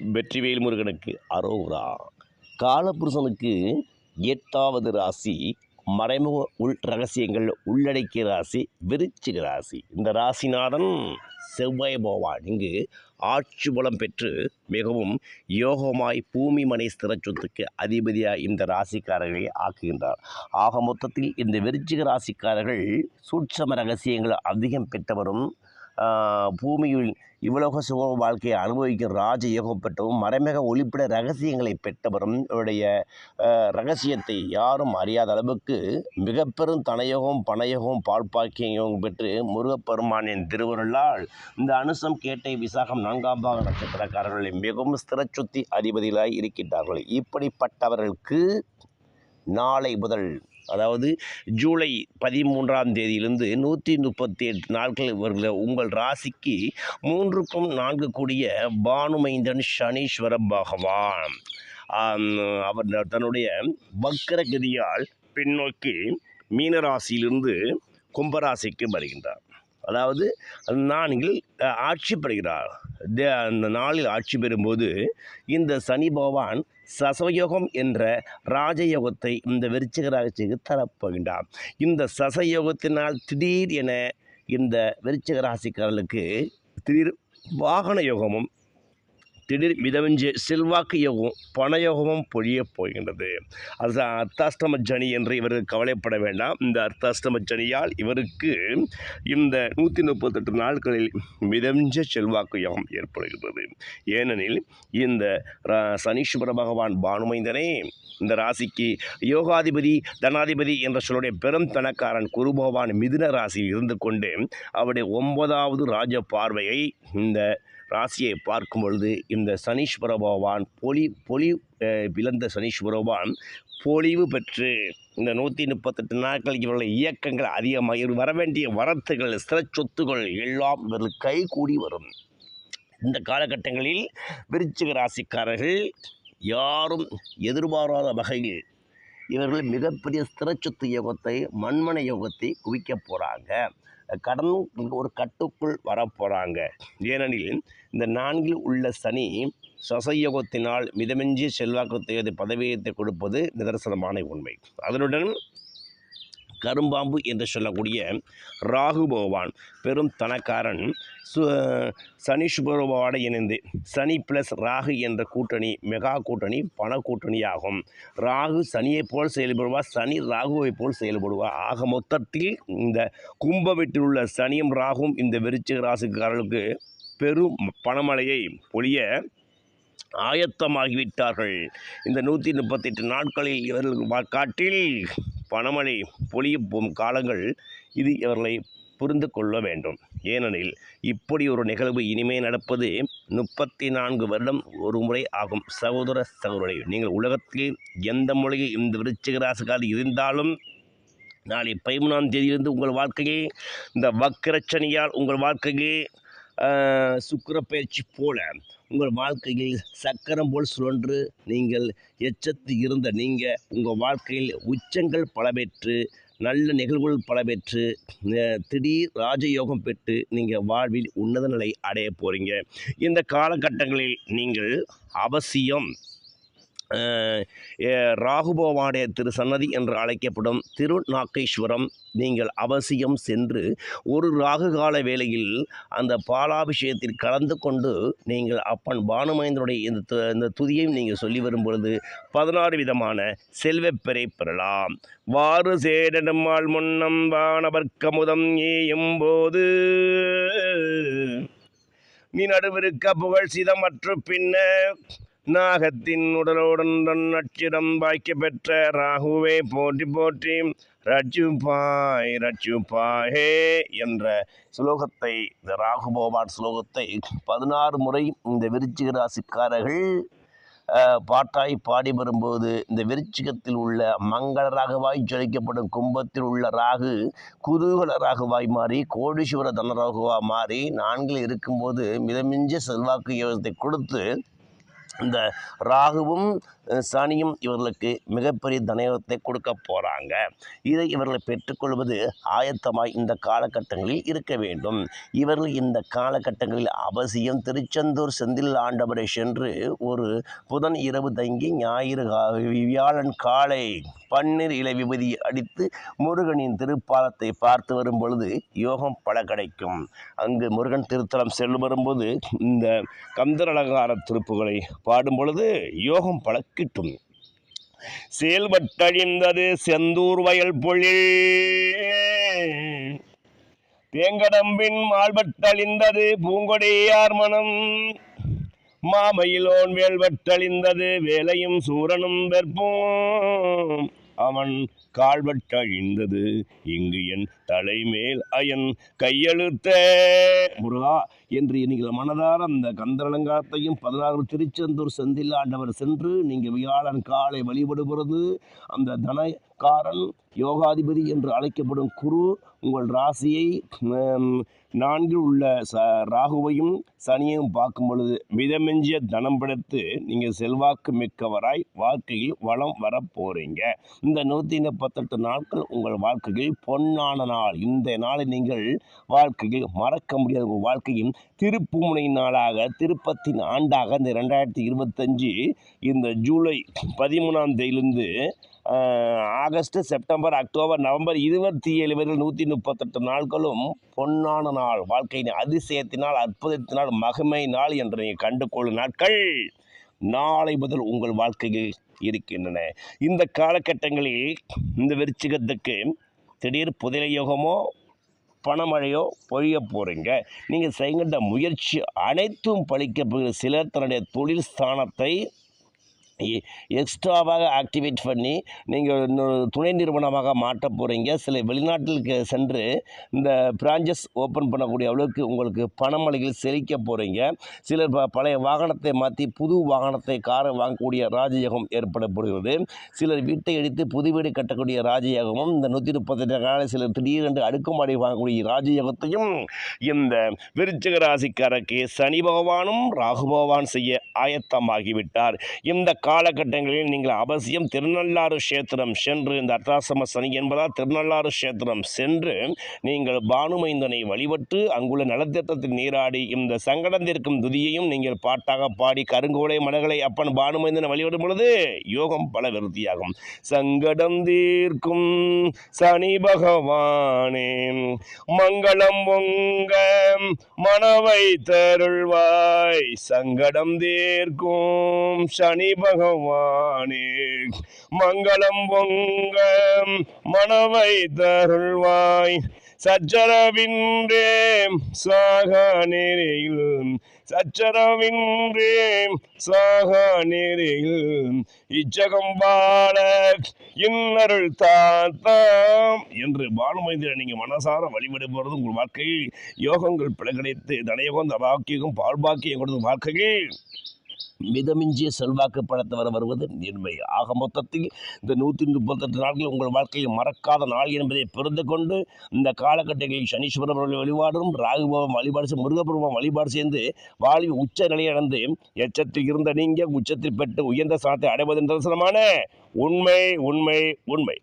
வெற்றிவேல் முருகனுக்கு அரோரா. காலபுருஷனுக்கு எட்டாவது ராசி மறைமுக உள் ரகசியங்கள் உள்ளடக்கிய ராசி விருச்சிக ராசி. இந்த ராசிநாதன் செவ்வாய் பகவான். இங்கு ஆட்சி பலம் பெற்று மிகவும் யோகமாய் பூமி மனை ஸ்திரச்சொத்துக்கு அதிபதியாக இந்த ராசிக்காரர்களை ஆக்குகின்றார். ஆக மொத்தத்தில் இந்த விருச்சிக ராசிக்காரர்கள் சூட்சம ரகசியங்கள் அதிகம் பெற்றவரும் பூமியில் இவ்வளவு சுக வாழ்க்கையை அனுபவிக்கும் ராஜ யோகம் பெற்றவும் மறைமிக ஒளிப்பிட ரகசியங்களை பெற்றவரும் இவருடைய ரகசியத்தை யாரும் அறியாத அளவுக்கு மிக பெரும் தனயோகம் பணயோகம் பால்பாக்கியம் பெற்று முருகப்பெருமானின் திருவருளால் இந்த அனுசம் கேட்டை விசாகம் நான்காம் பாக நட்சத்திரக்காரர்களை மிகவும் ஸ்திரச்சுத்தி அதிபதிகளாய் இருக்கின்றார்கள். இப்படிப்பட்டவர்களுக்கு நாளை முதல் அதாவது ஜூலை பதிமூன்றாம் தேதியிலிருந்து நூற்றி முப்பத்தி எட்டு நாட்கள் வருகிற உங்கள் ராசிக்கு மூன்றுக்கும் நான்கு கூடிய பானுமைந்தன் சனீஸ்வர பகவான். அவர் தன்னுடைய வக்கரகதியால் பின்னோக்கி மீனராசியிலிருந்து கும்பராசிக்கு வருகின்றார். அதாவது நான்கில் ஆட்சி பெறுகிறார். தே- அந்த நாளில் ஆட்சி பெறும்போது இந்த சனி பகவான் சசயோகம் என்ற ராஜயோகத்தை இந்த விருச்சிக ராசிக்கு தரப்போகின்றார். இந்த சசயோகத்தினால் திடீர் என இந்த விருச்சிக ராசிக்காரர்களுக்கு திடீர் வாகன யோகமும் திடீர் மிதமிஞ்சு செல்வாக்கு யோகம் பணயோகமும் பொழியப் போகின்றது. அதுதான் அர்த்தாஷ்டம ஜனி என்று இவருக்கு கவலைப்பட வேண்டாம். இந்த அர்த்தாஷ்டம ஜனியால் இவருக்கு இந்த நூற்றி முப்பத்தெட்டு நாட்களில் மிதமிஞ்ச செல்வாக்கு யோகம் ஏற்படுகிறது ஏனெனில் இந்த சனீஸ்வர பகவான் பானுமைந்தனே இந்த ராசிக்கு யோகாதிபதி தனாதிபதி என்ற சொல்லுடைய பெரும் தனக்காரன் குரு பகவான் மிதுன ராசியில் இருந்து கொண்டு அவருடைய ஒன்பதாவது ராஜ பார்வையை இந்த ராசியை பார்க்கும் பொழுது இந்த சனீஸ்வர பகவான் பொலி பொலி விளந்த சனீஸ்வர பகவான் பொலிவு பெற்று இந்த நூற்றி முப்பத்தெட்டு நாட்கள் இவர்களுடைய இயக்கங்கள் அதிகமாக இவர் வர வேண்டிய வரத்துகள் ஸ்திர சொத்துகள் எல்லாம் இவர்களுக்கு கைகூடி வரும். இந்த காலகட்டங்களில் விருச்சிக ராசிக்காரர்கள் யாரும் எதிர்பாராத வகையில் இவர்கள் மிகப்பெரிய ஸ்திரச்சொத்து யோகத்தை மண்மனை யோகத்தை குவிக்க போகிறாங்க கடன் ஒரு கட்டுக்குள் வரப்போகிறாங்க ஏனெனில் இந்த நான்கில் உள்ள சனி சசயோகத்தினால் மிதமிஞ்சி செல்வாக்கு பதவியத்தை கொடுப்பது நிதர்சனமான உண்மை. அதனுடன் கரும்பாம்பு என்று சொல்லக்கூடிய ராகு பகவான். பெரும் தனக்காரன். சு சனீஸ்வரவோடு இணைந்து சனி ப்ளஸ் ராகு என்ற கூட்டணி மெகா கூட்டணி பண கூட்டணியாகும். ராகு சனியைப் போல் செயல்படுவார் சனி ராகுவைப் போல் செயல்படுவார். ஆக மொத்தத்தில் இந்த கும்ப வீட்டில் உள்ள சனியும் ராகும் இந்த விருச்சிக ராசிக்காரர்களுக்கு பெரும் பணமழையை பொழிய ஆயத்தமாகிவிட்டார்கள். இந்த நூற்றி முப்பத்தெட்டு நாட்களில் இவர்கள் வா- காட்டில் பணமழை பொழியும் போகும் காலங்கள் இது இவர்களை புரிந்து கொள்ள வேண்டும். ஏனெனில் இப்படி ஒரு நிகழ்வு இனிமே நடப்பது முப்பத்தி நான்கு வருடம் ஒரு முறை ஆகும். சகோதர சகோதரி நீங்கள் உலகத்தில் எந்த மொழியில் இந்த விருச்சிகராசிக்காது இருந்தாலும் நாளை பதிமூணாம் தேதியிலிருந்து உங்கள் வாழ்க்கையே இந்த வக்கரச்சனியால் உங்கள் வாழ்க்கையே சுக்கர சுக்கிர பயிற்சி போல உங்கள் வாழ்க்கையில் சக்கரம் போல் சுழன்று நீங்கள் எச்சத்து இருந்த நீங்கள் உங்கள் வாழ்க்கையில் உச்சங்கள் பல பெற்று நல்ல நிகழ்வுகள் பல பெற்று திடீர் ராஜயோகம் பெற்று நீங்கள் வாழ்வில் உன்னத நிலை அடைய போகிறீங்க இந்த காலகட்டங்களில் நீங்கள் அவசியம் அஹ், திரு சன்னதி என்று அழைக்கப்படும் திருநாக்கேஸ்வரம் நீங்கள் அவசியம் சென்று ஒரு ராகு கால வேளையில் அந்த பாலாபிஷேகத்தில் கலந்து கொண்டு நீங்கள் அப்பன் பானுமேந்திரனுடைய இந்த து- இந்த துதியையும் நீங்கள் சொல்லி வரும் பொழுது பதினாறு விதமான செல்வப்பெறை பெறலாம். வாறு சேடனுமாள் முன்னம் வானவர்க்கமுதம் ஏயும் போது நீ நடுவிருக்க புகழ் சிதமற்று பின்ன நாகத்தின் உடலுடன் நட்சிடம் பாய்க்க பெற்ற ராகுவே போற்றி போற்றி. ரட்சுபாய் ரட்சுபாயே என்ற ஸ்லோகத்தை இந்த ராகு பகவான் ஸ்லோகத்தை பதினாறு முறை இந்த விருச்சிக ராசிக்காரர்கள் பாட்டாய் பாடி வரும்போது இந்த விருச்சிகத்தில் உள்ள மங்கள ராகவாய் ஜொலிக்கப்படும் கும்பத்தில் உள்ள ராகு குதூகல ராகுவாய் மாறி கோடீஸ்வர தனராகுவா மாறி நான்கில் இருக்கும்போது மிதமிஞ்ச செல்வாக்கு யோகத்தை கொடுத்து இந்த ராகுவும் சனியும் இவர்களுக்கு மிகப்பெரிய தனயோகத்தை கொடுக்க போகிறாங்க இதை இவர்களை பெற்றுக்கொள்வது ஆயத்தமாய் இந்த காலகட்டங்களில் இருக்க வேண்டும். இவர்கள் இந்த காலகட்டங்களில் அவசியம் திருச்செந்தூர் செந்தில் ஆண்டவரை சென்று ஒரு புதன் இரவு தங்கி ஞாயிறு வியாழன் காலை பன்னீர் இலை விபதியை அடித்து முருகனின் திருப்பாலத்தை பார்த்து வரும் பொழுது யோகம் பல கிடைக்கும். அங்கு முருகன் திருத்தலம் செல்லும் வரும்போது இந்த கந்தர் அலங்கார திருப்புகளை பாடும் பொழுது யோகம் பல கிட்டும். செயல்பட்டழிந்தது செந்தூர் வயல் பொழில். தேங்கடம்பின் மால்பட்டழிந்தது பூங்கொடியார் மனம். மாமையிலோன் வேல்வட்டழிந்தது வேலையும் சூரனும் வெற்போம். அவன் கால்வட்டழிந்தது இங்கு என் தலைமேல் அயன் கையெழுத்த. முருகா என்று நீங்கள் மனதார அந்த கந்தரலங்காரத்தையும் பதினாறு திருச்செந்தூர் செந்தில் ஆண்டவர் சென்று நீங்கள் வியாழன் காலை வழிபடுகிறது. அந்த தனகாரன் யோகாதிபதி என்று அழைக்கப்படும் குரு உங்கள் ராசியை நான்கில் உள்ள ச ராகுவையும் சனியையும் பார்க்கும் பொழுது மிதமெஞ்சிய தனம் படைத்து நீங்கள் செல்வாக்கு மிக்கவராய் வாழ்க்கையில் வளம் வரப் போகிறீங்க இந்த நூற்றி முப்பத்தெட்டு நாட்கள் உங்கள் வாழ்க்கையில் பொன்னான நாள். இந்த நாளை நீங்கள் வாழ்க்கையில் மறக்க முடியாத உங்கள் வாழ்க்கையும் திருப்புமுனை நாளாக திருப்பத்தின் ஆண்டாக இந்த ரெண்டாயிரத்தி இருபத்தஞ்சு இந்த ஜூலை பதிமூணாம் தேதியிலிருந்து ஆகஸ்ட் செப்டம்பர் அக்டோபர் நவம்பர் இருபத்தி ஏழு வரையில் நூற்றி முப்பத்தெட்டு நாட்களும் பொன்னான நாள் வாழ்க்கையின் அதிசயத்தினால் அற்புதத்தினால் மகிமை நாள் என்று நீங்கள் கண்டுகொள்ளும் நாட்கள் நாளை முதல் உங்கள் வாழ்க்கையில் இருக்கின்றன. இந்த காலகட்டங்களில் இந்த விருச்சிகத்துக்கு திடீர் புதிய யோகமோ பணமழையோ பொழிய போகிறீங்க நீங்கள் செய்கின்ற முயற்சி அனைத்தும் பழிக்க போகிற சிலர் தன்னுடைய தொழில் ஸ்தானத்தை எக்ஸ்ட்ராவாக ஆக்டிவேட் பண்ணி நீங்கள் இன்னொரு துணை நிறுவனமாக மாற்ற போகிறீங்க சில வெளிநாட்டிற்கு சென்று இந்த பிரான்ச்சஸ் ஓப்பன் பண்ணக்கூடிய அளவுக்கு உங்களுக்கு பணமழையில் செழிக்க போகிறீங்க சிலர் ப பழைய வாகனத்தை மாற்றி புது வாகனத்தை காரை வாங்கக்கூடிய ராஜயோகம் ஏற்படப்படுகிறது. சிலர் வீட்டை அடித்து புது வீடு கட்டக்கூடிய ராஜயோகமும் இந்த நூற்றி முப்பத்தெட்டு நாளில் சிலர் திடீரென்று அடுக்குமாடி வாங்கக்கூடிய ராஜயோகத்தையும் இந்த விருச்சிக ராசிக்காரருக்கு சனி பகவானும் ராகு பகவான் செய்ய ஆயத்தமாகிவிட்டார். இந்த காலகட்டங்களில் நீங்கள் அவசியம் திருநள்ளாறு கஷேத்திரம் சென்று இந்த அர்த்தாசம சனி என்பதால் திருநள்ளாறு கஷேத்திரம் சென்று நீங்கள் பானுமைந்தனை வழிபட்டு அங்குள்ள நலத்திட்டத்தில் நீராடி இந்த சங்கடம் தீர்க்கும் துதியையும் நீங்கள் பாட்டாக பாடி கருங்கோலை மலர்களை அப்பன் பானுமைந்தனை வழிபடும் பொழுது யோகம் பல விருத்தியாகும். சங்கடம் தீர்க்கும் சனி பகவானே மங்களம் பொங்க மனவை தருள்வாய். சங்கடம் தீர்க்கும் சனி பகவானே. மங்களம் பொங்க மனவை தருள்வாய். சச்சரவின்றே சாகா நேரையில் சச்சரவின்றே சாகா நேரையில் இச்சகம் பாட இன்னருள் தாத்தாம் என்று பானுமைந்திர நீங்கள் மனசார வழிபட போகிறது உங்கள் வாழ்க்கையில் யோகங்கள் பிழை கிடைத்து தனயோகம் தபாக்கியகம் பால்பாக்கியம் கொடுத்த வாழ்க்கையில். மிதமிஞ்சிய செல்வாக்கு படைத்தவர் வருவது நேர்மை. ஆக மொத்தத்தில் இந்த நூற்றி முப்பத்தெட்டு நாட்கள் உங்கள் வாழ்க்கையில் மறக்காத நாள் என்பதை புரிந்து கொண்டு இந்த காலகட்டங்களில் சனீஸ்வரர் வழிபாடும் ராகுபவம் வழிபாடு செய்து முருகபுரம் வழிபாடு செய்து வாழ்வி உச்ச நிலையடைந்து எச்சத்தில் இருந்த நீங்கள் உச்சத்தில் பெற்று உயர்ந்த சாத்தை அடைவது நிதர்சனமான உண்மை உண்மை உண்மை.